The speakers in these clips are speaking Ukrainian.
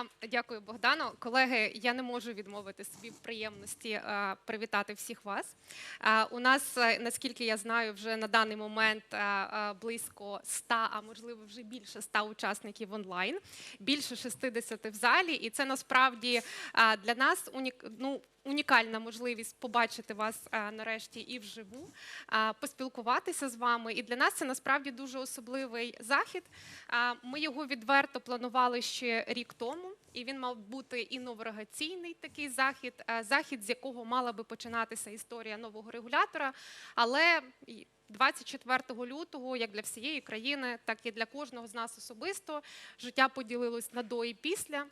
А, Дякую, Богдано. Колеги, я не можу відмовити собі в приємності е, привітати всіх вас. Е, У нас, е, наскільки я знаю, вже на даний момент близько 100, а можливо вже більше 100 учасників онлайн, більше 60 в залі. І це насправді для нас ну, унікальна можливість побачити вас нарешті і вживу, поспілкуватися з вами. І для нас це насправді дуже особливий захід. Ми його відверто планували ще рік тому, і він мав бути інноваційний такий захід, е, захід, з якого мала би починатися історія нового регулятора. Але і 24 лютого, як для всієї країни, так і для кожного з нас особисто, життя поділилось на до і після.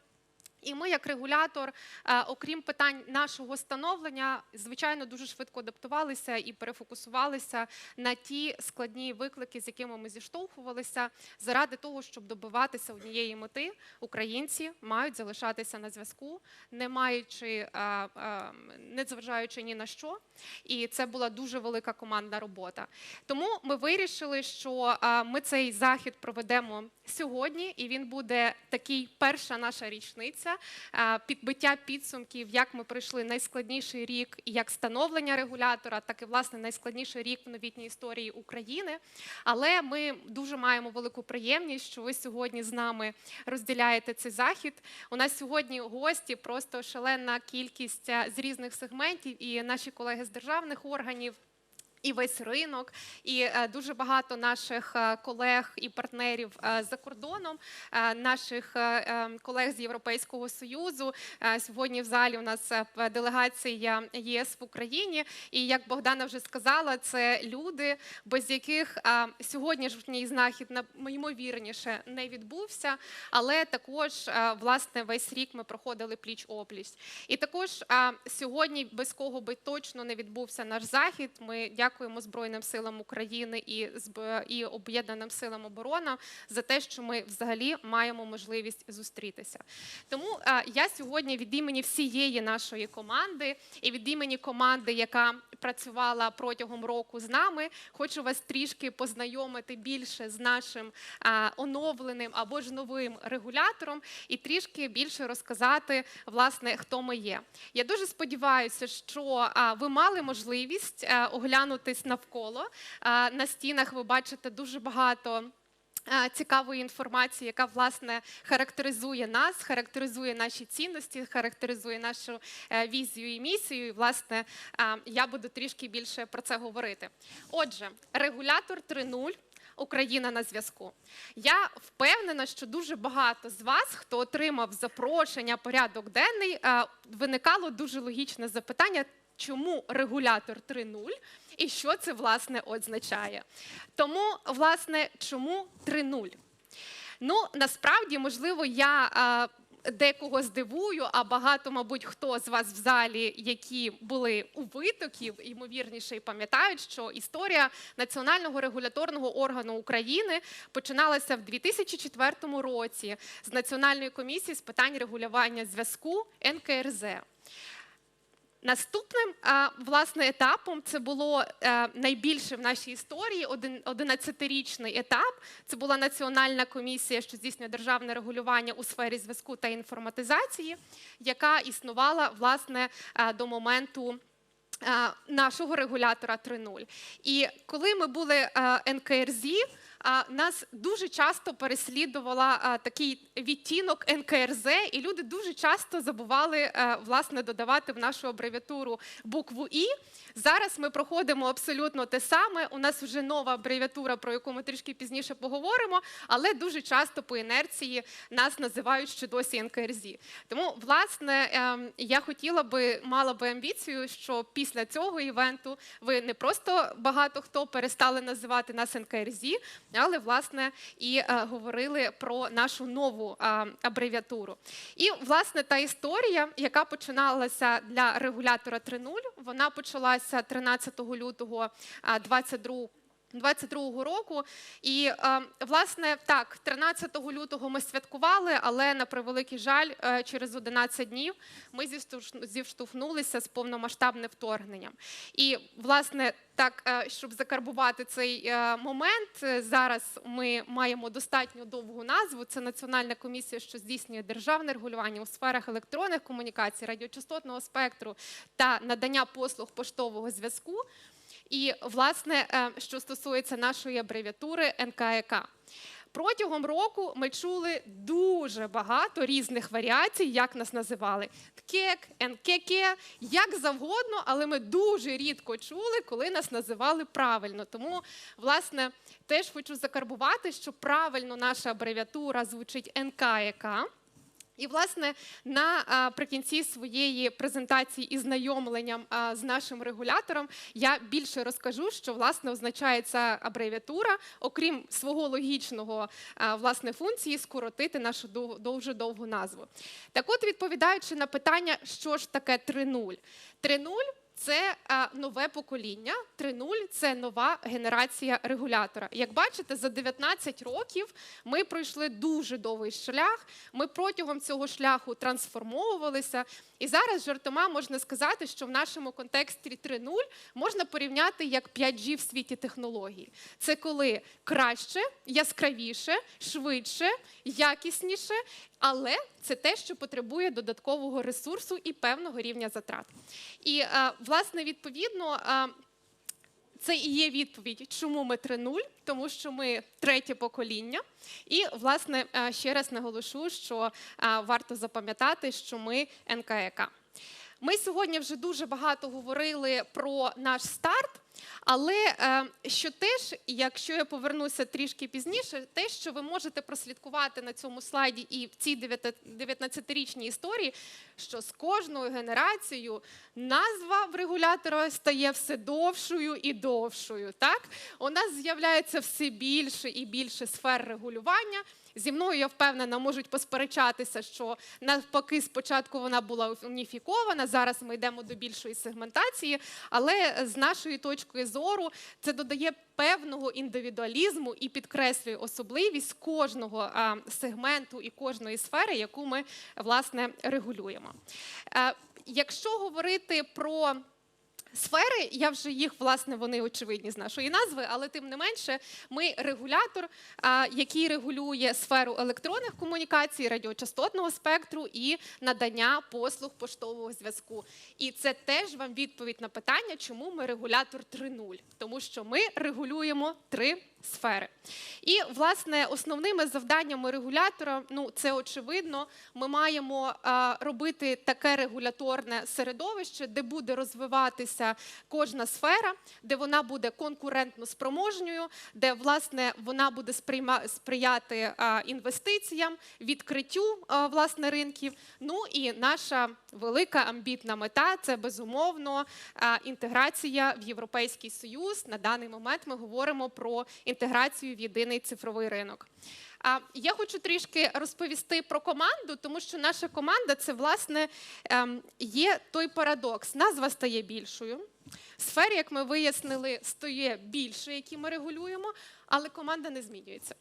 І ми, як регулятор, е, окрім питань нашого становлення, звичайно, дуже швидко адаптувалися і перефокусувалися на ті складні виклики, з якими ми зіштовхувалися, заради того, щоб добиватися однієї мети, українці мають залишатися на зв'язку, не маючи, е, е, не зважаючи ні на що. І це була дуже велика командна робота. Тому ми вирішили, що ми цей захід проведемо сьогодні, і він буде такий перша наша річниця е, підбиття підсумків, як ми пройшли найскладніший рік, і як становлення регулятора, так і власне найскладніший рік в новітній історії України. Але ми дуже маємо велику приємність, що ви сьогодні з нами розділяєте цей захід. У нас сьогодні гості просто шалена кількість з різних сегментів, і наші колеги з державних органів. І весь ринок, і е, дуже багато наших е, колег і партнерів е, за кордоном, наших колег з Європейського союзу. Сьогодні в залі у нас делегація ЄС в Україні. І як Богдана вже сказала, це люди, без яких сьогоднішній захід на ймовірніше не відбувся. Але також власне весь рік ми проходили пліч опліч. І також сьогодні, без кого би точно не відбувся наш захід. Ми дякуємо Збройним силам України і і об'єднаним силам оборони за те, що ми взагалі маємо можливість зустрітися. Тому е, я сьогодні від імені всієї нашої команди і від імені команди, яка працювала протягом року з нами, хочу вас трішки познайомити більше з нашим е, оновленим або ж новим регулятором і трішки більше розказати, власне, хто ми є. Я дуже сподіваюся, що а, ви мали можливість е, оглянутись навколо. На стінах ви бачите дуже багато. Цікавої інформації, яка власне характеризує нас, характеризує наші цінності, характеризує нашу е, візію і місію. І власне я буду трішки більше про це говорити. Отже, регулятор 3.0 Україна на зв'язку. Я впевнена, що дуже багато з вас, хто отримав запрошення, порядок денний, виникало дуже логічне запитання. Чому регулятор 3.0 і що це власне означає? Тому, власне, чому 3.0? Ну, насправді, можливо, я декого здивую, а багато, мабуть, хто з вас в залі, які були у витоків, ймовірніше, і пам'ятають, що історія національного регуляторного органу України починалася в 2004 році з Національної комісії з питань регулювання зв'язку НКРЗ. Наступним власне етапом це було е, найбільше в нашій історії один 11-річний етап. Це була національна комісія, що здійснює державне регулювання у сфері зв'язку та інформатизації, яка існувала власне е, до моменту. е, Нашого регулятора 3.0. І коли ми були НКРЗ, а, нас дуже часто переслідувала такий відтінок НКРЗ, і люди дуже часто забували е, власне додавати в нашу абревіатуру букву І. Зараз ми проходимо абсолютно те саме. У нас вже нова абревіатура, про яку ми трішки пізніше поговоримо, але дуже часто по інерції нас називають ще досі НКРЗ. Тому, власне, ем, я хотіла би мала би амбіцію, що після цього івенту ви не просто багато хто перестали називати нас НКРЗ, але власне і е, говорили про нашу нову е, абревіатуру. І власне та історія, яка починалася для регулятора 3.0, вона почалася 13 лютого 2022 22-го року. І е, власне так, 13 лютого ми святкували, але на превеликий жаль, е, через 11 днів ми зіштовхнулися з повномасштабним вторгненням. І власне. Так, е, щоб закарбувати цей момент, зараз ми маємо достатньо довгу назву. Це Національна комісія, що здійснює державне регулювання у сферах електронних комунікацій, радіочастотного спектру та надання послуг поштового зв'язку. І, власне, е, що стосується нашої абревіатури НКЕК. Протягом року ми чули дуже багато різних варіацій, як нас називали. ТКЕК, НКК, як завгодно, але ми дуже рідко чули, коли нас називали правильно. Тому, власне, теж хочу закарбувати, що правильно наша абревіатура звучить НКЕК. І, власне, наприкінці своєї презентації і знайомленням з нашим регулятором я більше розкажу, що власне означає ця абревіатура, окрім свого логічного власне функції, скоротити нашу дуже довгу назву. Так, от, відповідаючи на питання, що ж таке 3.0. 3.0 це нове покоління. 3.0 – це нова генерація регулятора. Як бачите, за 19 років ми пройшли дуже довгий шлях. Ми протягом цього шляху трансформовувалися. І зараз жартома можна сказати, що в нашому контексті 3.0 можна порівняти як 5G в світі технологій. Це коли краще, яскравіше, швидше, якісніше, але це те, що потребує додаткового ресурсу і певного рівня затрат. І е, власне відповідно. це і є відповідь, чому ми 3.0, тому що ми третє покоління. І, власне, ще раз наголошу, що варто запам'ятати, що ми НКЕК. Ми сьогодні вже дуже багато говорили про наш старт, але е, що теж, якщо я повернуся трішки пізніше, те, що ви можете прослідкувати на цьому слайді і в цій 19-річній історії, що з кожною генерацією назва в регулятора стає все довшою і довшою. Так? У нас з'являється все більше і більше сфер регулювання. Зі мною я впевнена, можуть посперечатися, що навпаки, спочатку вона була уніфікована. Зараз ми йдемо до більшої сегментації, але з нашої точки зору це додає певного індивідуалізму і підкреслює особливість кожного сегменту і кожної сфери, яку ми власне регулюємо. Е, якщо говорити про Сфери, я вже їх, власне, вони очевидні з нашої назви, але тим не менше, ми регулятор, який регулює сферу електронних комунікацій, радіочастотного спектру і надання послуг поштового зв'язку. І це теж вам відповідь на питання, чому ми регулятор 3.0. Тому що ми регулюємо три сфери. І, власне, основними завданнями регулятора, ну це очевидно, ми маємо а, робити таке регуляторне середовище, де буде розвиватися кожна сфера, де вона буде конкурентно спроможньою, де власне вона буде сприяти а, інвестиціям, відкриттю а, власне ринків. Ну і наша велика амбітна мета це безумовно інтеграція в Європейський Союз. На даний момент ми говоримо про інтеграцію в єдиний цифровий ринок. А я хочу трішки розповісти про команду, тому що наша команда це власне ем, є той парадокс. Назва стає більшою. Сфер, як ми вияснили, стає більше, які ми регулюємо, але команда не змінюється.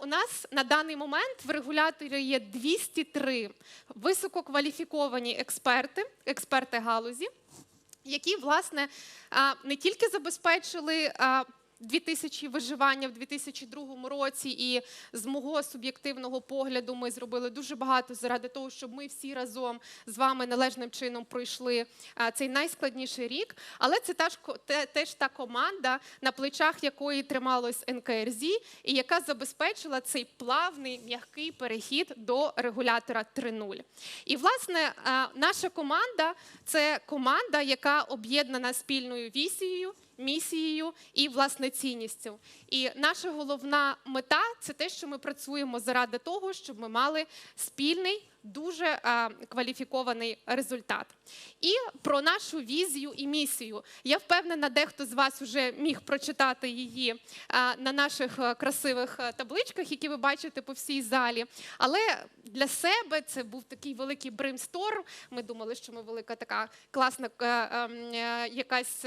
У нас на даний момент в регуляторі є 203 висококваліфіковані експерти, експерти галузі, які власне не тільки забезпечили. А, 2000 виживання в 2002 році, і з мого суб'єктивного погляду ми зробили дуже багато заради того, щоб ми всі разом з вами належним чином пройшли цей найскладніший рік. Але це теж, теж та команда, на плечах якої трималось НКРЗ, і яка забезпечила цей плавний м'який перехід до регулятора 3.0. І власне наша команда це команда, яка об'єднана спільною вісією місією і власне цінністю. І наша головна мета це те, що ми працюємо заради того, щоб ми мали спільний. Дуже а, кваліфікований результат. І про нашу візію і місію. Я впевнена, дехто з вас вже міг прочитати її а, на наших красивих табличках, які ви бачите по всій залі. Але для себе це був такий великий брейнсторм. Ми думали, що ми велика така класна е, ем, е, якась.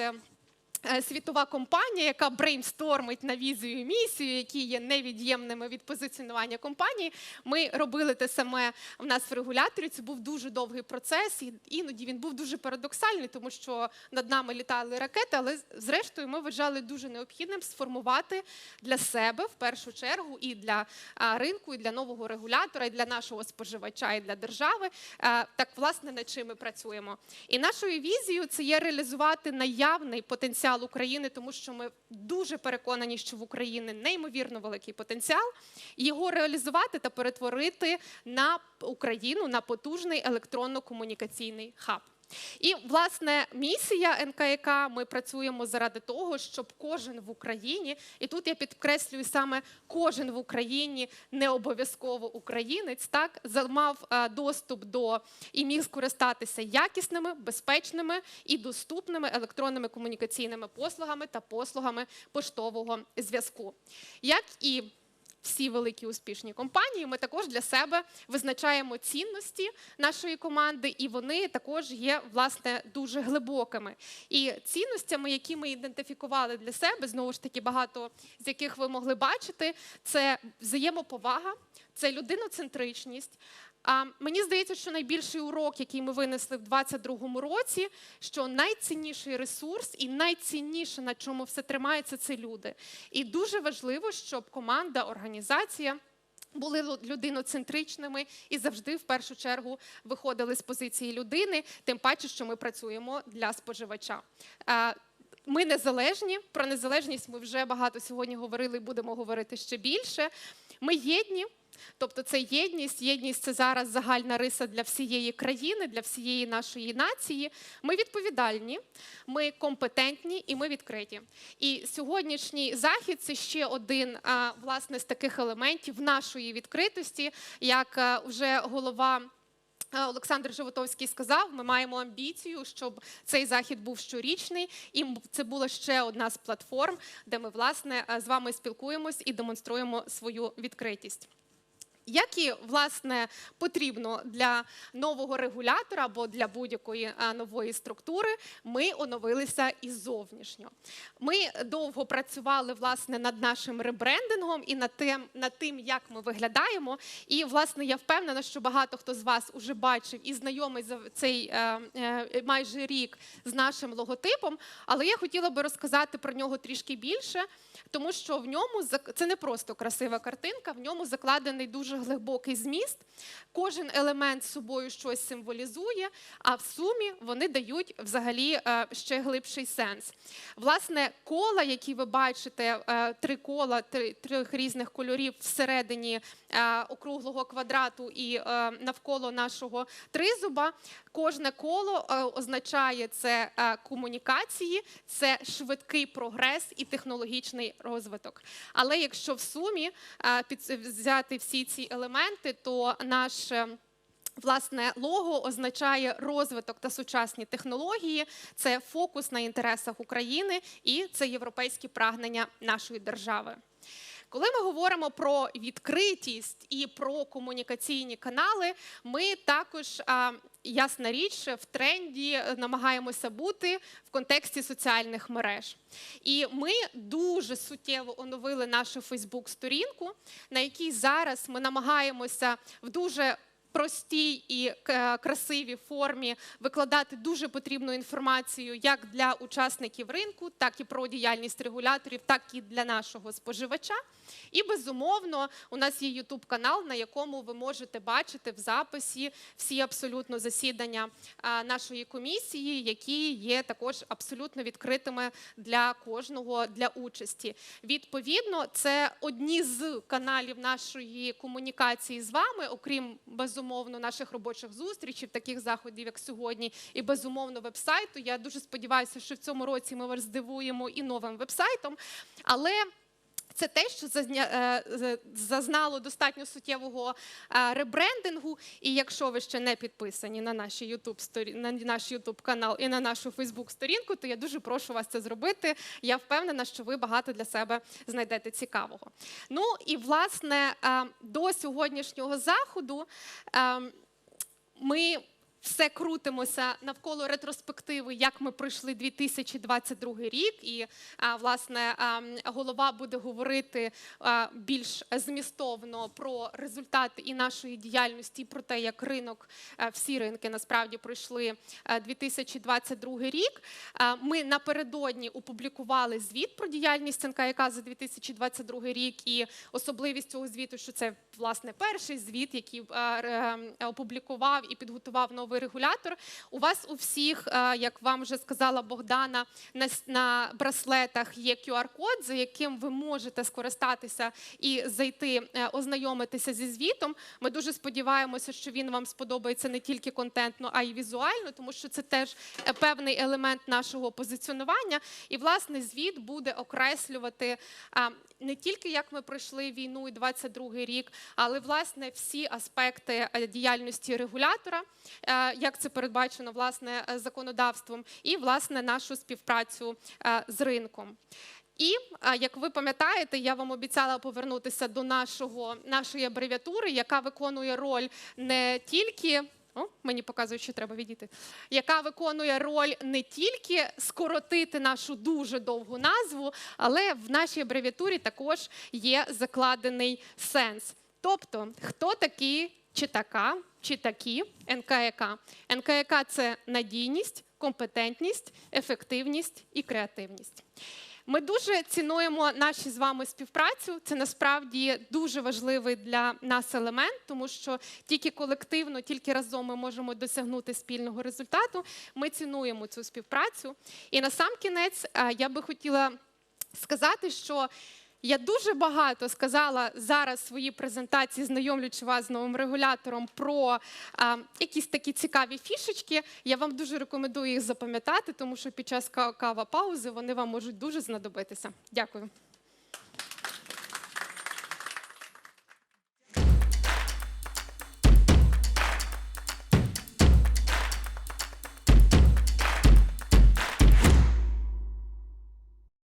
Е, світова компанія, яка брейнстормить на візію і місію, які є невід'ємними від позиціонування компанії. Ми робили те саме в нас в регуляторі. Це був дуже довгий процес, і іноді він був дуже парадоксальний, тому що над нами літали ракети. Але зрештою ми вважали дуже необхідним сформувати для себе в першу чергу і для ринку, і для нового регулятора, і для нашого споживача, і для держави. Так, власне, над чим ми працюємо. І нашою візією це є реалізувати наявний потенціал України, тому що ми дуже переконані, що в Україні неймовірно великий потенціал. Його реалізувати та перетворити на Україну на потужний електронно-комунікаційний хаб. І власне місія НКК, Ми працюємо заради того, щоб кожен в Україні, і тут я підкреслюю саме кожен в Україні, не обов'язково українець, так мав е, доступ до і міг скористатися якісними, безпечними і доступними електронними комунікаційними послугами та послугами поштового зв'язку. Як і всі великі успішні компанії, ми також для себе визначаємо цінності нашої команди, і вони також є власне дуже глибокими. І цінностями, які ми ідентифікували для себе, знову ж таки, багато з яких ви могли бачити, це взаємоповага, це людиноцентричність. Мені здається, що найбільший урок, який ми винесли в 2022 році, що найцінніший ресурс і найцінніше, на чому все тримається, це люди. І дуже важливо, щоб команда, організація. Були лю- людиноцентричними і завжди в першу чергу виходили з позиції людини, тим паче, що ми працюємо для споживача. Ми незалежні. Про незалежність ми вже багато сьогодні говорили і будемо говорити ще більше. Ми єдні. Тобто це єдність. Єдність це зараз загальна риса для всієї країни, для всієї нашої нації. Ми відповідальні, ми компетентні і ми відкриті. І сьогоднішній захід це ще один власне з таких елементів нашої відкритості, як вже голова. Е, Олександр Животовський сказав, ми маємо амбіцію, щоб цей захід був щорічний, і це була ще одна з платформ, де ми власне е, з вами спілкуємось і демонструємо свою відкритість. Як і власне потрібно для нового регулятора або для будь-якої нової структури, ми оновилися і зовнішньо. Ми довго працювали власне над нашим ребрендингом і над тим, над тим, як ми виглядаємо. І власне я впевнена, що багато хто з вас уже бачив і знайомий за цей е, е, майже рік з нашим логотипом. Але я хотіла би розказати про нього трішки більше, тому що в ньому це не просто красива картинка, в ньому закладений дуже глибокий зміст. Кожен елемент собою щось символізує, а в сумі вони дають взагалі е, ще глибший сенс. Власне, кола, які ви бачите, е, три кола три- трьох різних кольорів всередині е, округлого квадрату і навколо нашого тризуба. Кожне коло означає це комунікації, це швидкий прогрес і технологічний розвиток. Але якщо в сумі взяти всі ці елементи, то наш Власне, лого означає розвиток та сучасні технології, це фокус на інтересах України і це європейські прагнення нашої держави. Коли ми говоримо про відкритість і про комунікаційні канали, ми також, ясна річ, в тренді е, намагаємося бути в контексті соціальних мереж. І ми дуже суттєво оновили нашу Фейсбук-сторінку, на якій зараз ми намагаємося в дуже простій і е, красивій формі викладати дуже потрібну інформацію як для учасників ринку, так і про діяльність регуляторів, так і для нашого споживача. І безумовно, у нас є youtube канал, на якому ви можете бачити в записі всі абсолютно засідання нашої комісії, які є також абсолютно відкритими для кожного для участі. Відповідно, це одні з каналів нашої комунікації з вами, окрім безумовно наших робочих зустрічей, таких заходів, як сьогодні, і безумовно вебсайту. Я дуже сподіваюся, що в цьому році ми вас здивуємо і новим вебсайтом. Але це те, що е, зазнало достатньо суттєвого е, ребрендингу. І якщо ви ще не підписані на наші YouTube на наш YouTube канал і на нашу Facebook сторінку, то я дуже прошу вас це зробити. Я впевнена, що ви багато для себе знайдете цікавого. Ну і власне е, до сьогоднішнього заходу. Ми все крутимося навколо ретроспективи, як ми пройшли 2022 рік. І власне голова буде говорити більш змістовно про результати і нашої діяльності, і про те, як ринок, всі ринки насправді пройшли а, 2022 рік. Ми напередодні опублікували звіт про діяльність НКЯК за 2022 рік, і особливість цього звіту, що це власне перший звіт, який е, ре- е, опублікував і підготував новий регулятор. У вас у всіх, е, як вам вже сказала Богдана, на, браслетах є QR-код, за яким ви можете скористатися і зайти, е, ознайомитися зі звітом. Ми дуже сподіваємося, що він вам сподобається не тільки контентно, а й візуально, тому що це теж е, певний елемент нашого позиціонування. І власне звіт буде окреслювати не тільки як ми пройшли війну і 22 рік, але власне всі аспекти діяльності регулятора, як це передбачено власне е, законодавством, і власне нашу співпрацю е, з ринком. І як ви пам'ятаєте, я вам обіцяла повернутися до нашого нашої абревіатури, яка виконує роль не тільки. О, мені показують, що треба відійти. Яка виконує роль не тільки скоротити нашу дуже довгу назву, але в нашій абревіатурі також є закладений сенс. Тобто, хто такі чи така, чи такі НКЯК? НКЯК – це надійність, компетентність, ефективність і креативність. Ми дуже цінуємо наші з вами співпрацю. Це насправді дуже важливий для нас елемент, тому що тільки колективно, тільки разом ми можемо досягнути спільного результату. Ми цінуємо цю співпрацю. І на сам кінець е, я би хотіла сказати, що я дуже багато сказала зараз в своїй презентації, знайомлячи вас з новим регулятором про а, якісь такі цікаві фішечки. Я вам дуже рекомендую їх запам'ятати, тому що під час кава паузи вони вам можуть дуже знадобитися. Дякую.